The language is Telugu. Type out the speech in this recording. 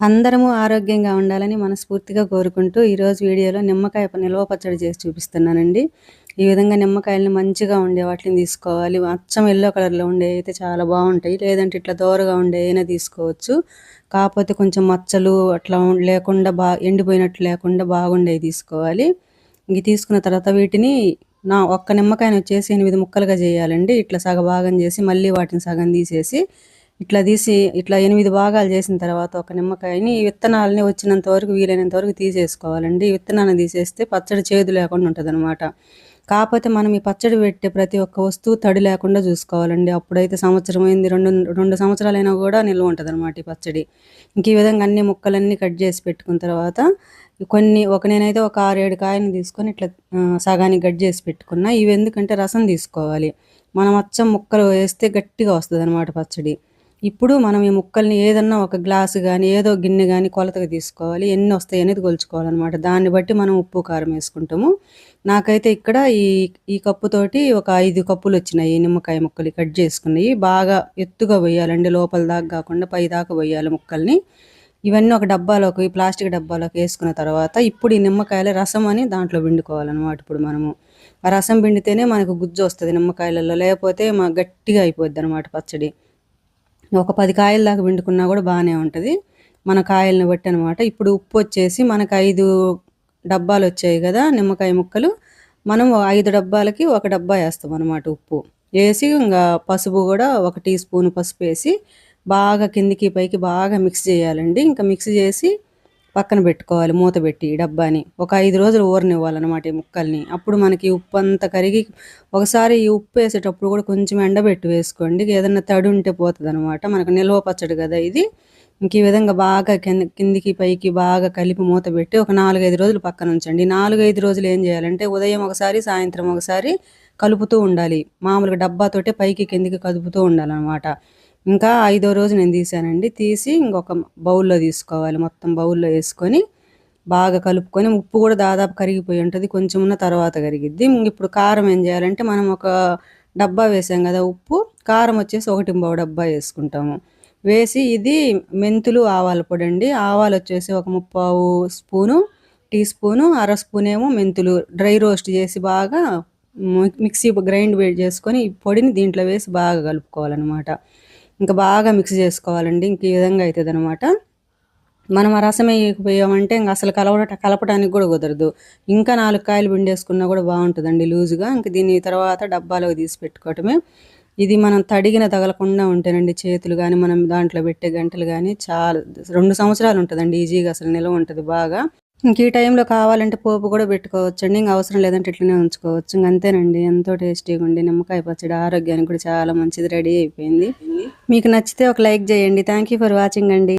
అందరము ఆరోగ్యంగా ఉండాలని మనస్ఫూర్తిగా కోరుకుంటూ ఈరోజు వీడియోలో నిమ్మకాయ నిల్వ పచ్చడి చేసి చూపిస్తున్నానండి. ఈ విధంగా నిమ్మకాయలను మంచిగా ఉండే వాటిని తీసుకోవాలి. అచ్చం ఎల్లో కలర్లో ఉండే అయితే చాలా బాగుంటాయి. లేదంటే ఇట్లా దోరగా ఉండే అయినా తీసుకోవచ్చు. కాకపోతే కొంచెం మచ్చలు అట్లా లేకుండా బా ఎండిపోయినట్టు లేకుండా బాగుండేవి తీసుకోవాలి. ఇవి తీసుకున్న తర్వాత వీటిని నా ఒక్క నిమ్మకాయని వచ్చేసి ఎనిమిది ముక్కలుగా చేయాలండి. ఇట్లా సగ భాగం చేసి మళ్ళీ వాటిని సగం తీసేసి ఇట్లా తీసి ఇట్లా ఎనిమిది భాగాలు చేసిన తర్వాత ఒక నిమ్మకాయని విత్తనాలని వచ్చినంత వరకు వీలైనంత వరకు తీసేసుకోవాలండి. విత్తనాన్ని తీసేస్తే పచ్చడి చేదు లేకుండా ఉంటుంది అనమాట కాకపోతే మనం ఈ పచ్చడి పెట్టే ప్రతి ఒక్క వస్తువు తడి లేకుండా చూసుకోవాలండి. అప్పుడైతే సంవత్సరం అయింది రెండు రెండు సంవత్సరాలైనా కూడా నిల్వ ఉంటుంది అనమాట ఈ పచ్చడి. ఇంక ఈ విధంగా అన్ని ముక్కలన్నీ కట్ చేసి పెట్టుకున్న తర్వాత కొన్ని ఒక నేనైతే ఒక ఆరేడు కాయని తీసుకొని ఇట్లా సగానికి కట్ చేసి పెట్టుకున్నా. ఇవి ఎందుకంటే రసం తీసుకోవాలి. మనం అచ్చం ముక్కలు వేస్తే గట్టిగా వస్తుంది అనమాట పచ్చడి. ఇప్పుడు మనం ఈ ముక్కల్ని ఏదన్నా ఒక గ్లాసు కానీ ఏదో గిన్నె కానీ కొలతగా తీసుకోవాలి. ఎన్ని వస్తాయి అనేది కొలుచుకోవాలన్నమాట. దాన్ని బట్టి మనం ఉప్పు కారం వేసుకుంటాము. నాకైతే ఇక్కడ ఈ ఈ కప్పుతోటి ఒక ఐదు కప్పులు వచ్చినాయి. నిమ్మకాయ ముక్కలు కట్ చేసుకున్నాయి. బాగా ఎత్తుగా పోయాలండి లోపల దాకా కాకుండా పై దాకా పోయాలి ముక్కల్ని. ఇవన్నీ ఒక డబ్బాలోకి ప్లాస్టిక్ డబ్బాలోకి వేసుకున్న తర్వాత ఇప్పుడు ఈ నిమ్మకాయల రసం అని దాంట్లో పిండుకోవాలన్నమాట ఇప్పుడు మనము. ఆ రసం పిండితేనే మనకు గుజ్జు వస్తుంది నిమ్మకాయలలో. లేకపోతే మా గట్టిగా అయిపోద్ది అనమాట పచ్చడి. ఒక పది కాయల దాకా పిండుకున్నా కూడా బాగానే ఉంటుంది. మన కాయలను బట్టి అనమాట ఇప్పుడు ఉప్పు వచ్చేసి మనకు ఐదు డబ్బాలు వచ్చాయి కదా నిమ్మకాయ ముక్కలు. మనం ఐదు డబ్బాలకి ఒక డబ్బా వేస్తాం అనమాట ఉప్పు. వేసి ఇంకా పసుపు కూడా ఒక టీ స్పూన్ పసుపు వేసి బాగా కిందికి పైకి బాగా మిక్స్ చేయాలండి. ఇంకా మిక్స్ చేసి పక్కన పెట్టుకోవాలి మూత పెట్టి డబ్బాని. ఒక ఐదు రోజులు ఊరనివ్వాలన్నమాట ఈ ముక్కల్ని. అప్పుడు మనకి ఉప్పు అంతా కరిగి ఒకసారి ఈ ఉప్పు వేసేటప్పుడు కూడా కొంచెం ఎండబెట్టి వేసుకోండి. ఏదన్నా తడి ఉంటే పోతుంది అనమాట మనకు నిల్వ పచ్చడి కదా ఇది. ఇంక ఈ విధంగా బాగా కింద కిందికి పైకి బాగా కలిపి మూత పెట్టి ఒక నాలుగైదు రోజులు పక్కన ఉంచండి. నాలుగైదు రోజులు ఏం చేయాలంటే ఉదయం ఒకసారి సాయంత్రం ఒకసారి కలుపుతూ ఉండాలి. మామూలుగా డబ్బాతోటే పైకి కిందికి కదుపుతూ ఉండాలన్నమాట. ఇంకా ఐదో రోజు నేను తీసానండి. తీసి ఇంకొక బౌల్లో తీసుకోవాలి. మొత్తం బౌల్లో వేసుకొని బాగా కలుపుకొని ఉప్పు కూడా దాదాపు కరిగిపోయి ఉంటుంది. కొంచెం ఉన్న తర్వాత కరిగిద్ది. ఇప్పుడు కారం ఏం చేయాలంటే మనం ఒక డబ్బా వేసాం కదా ఉప్పు. కారం వచ్చేసి ఒకటి బావు డబ్బా వేసుకుంటాము. వేసి ఇది మెంతులు ఆవాల పొడి అండి. ఆవాలు వచ్చేసి ఒక ముప్పావు స్పూను టీ స్పూను అర స్పూన్ ఏమో మెంతులు డ్రై రోస్ట్ చేసి బాగా మిక్సీ గ్రైండ్ వేడి చేసుకొని ఈ పొడిని దీంట్లో వేసి బాగా కలుపుకోవాలన్నమాట. ఇంకా బాగా మిక్స్ చేసుకోవాలండి. ఇంక ఈ విధంగా అవుతుంది అనమాట మనం ఆ రసం వేయకపోయామంటే ఇంకా అసలు కలవట కలపడానికి కూడా కుదరదు. ఇంకా నాలుగు కాయలు పిండేసుకున్నా కూడా బాగుంటుందండి లూజుగా. ఇంక దీని తర్వాత డబ్బాలో తీసి పెట్టుకోవటమే. ఇది మనం తడిగిన తగలకుండా ఉంటేనండి చేతులు కానీ మనం దాంట్లో పెట్టే గంటలు కానీ చాలా. రెండు సంవత్సరాలు ఉంటుందండి ఈజీగా అసలు నిల్వ ఉంటుంది బాగా. ఇంక ఈ టైంలో కావాలంటే పోపు కూడా పెట్టుకోవచ్చు అండి ఇంకా అవసరం లేదంటే ఇట్లనే ఉంచుకోవచ్చు. ఇంక అంతేనండి. ఎంతో టేస్టీగా ఉండి నిమ్మకాయ పచ్చడి ఆరోగ్యానికి కూడా చాలా మంచిది. రెడీ అయిపోయింది. మీకు నచ్చితే ఒక లైక్ చేయండి. థ్యాంక్ ఫర్ వాచింగ్ అండి.